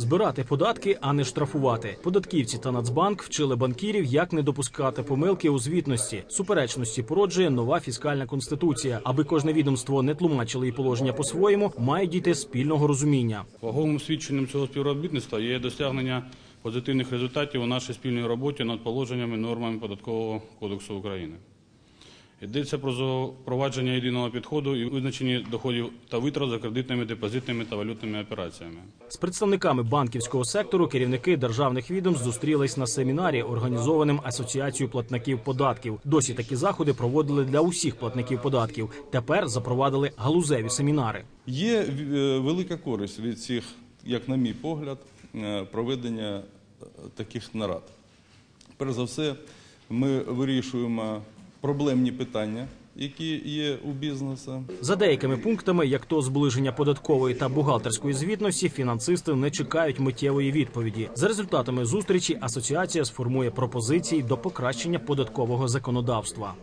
збирати податки, а не штрафувати. Податківці та Нацбанк вчили банкірів, як не допускати помилки у звітності. Суперечності породжує нова фіскальна конституція. Аби кожне відомство не тлумачило і положення по-своєму, має дійти спільного розуміння. Ваговим свідченням цього співробітництва є досягнення позитивних результатів у нашій спільній роботі над положеннями нормами податкового кодексу України. Йдеться про запровадження єдиного підходу і визначення доходів та витрат за кредитними, депозитними та валютними операціями. З представниками банківського сектору керівники державних відомств зустрілись на семінарі, організованим асоціацією платників податків. Досі такі заходи проводили для усіх платників податків. Тепер запровадили галузеві семінари. Є е, велика користь від цих, як на мій погляд, е, проведення е, таких нарад. Перш за все, ми вирішуємо проблемні питання, які є у бізнесу. За деякими пунктами, як то зближення податкової та бухгалтерської звітності, фінансисти не чекають миттєвої відповіді. За результатами зустрічі асоціація сформує пропозиції до покращення податкового законодавства.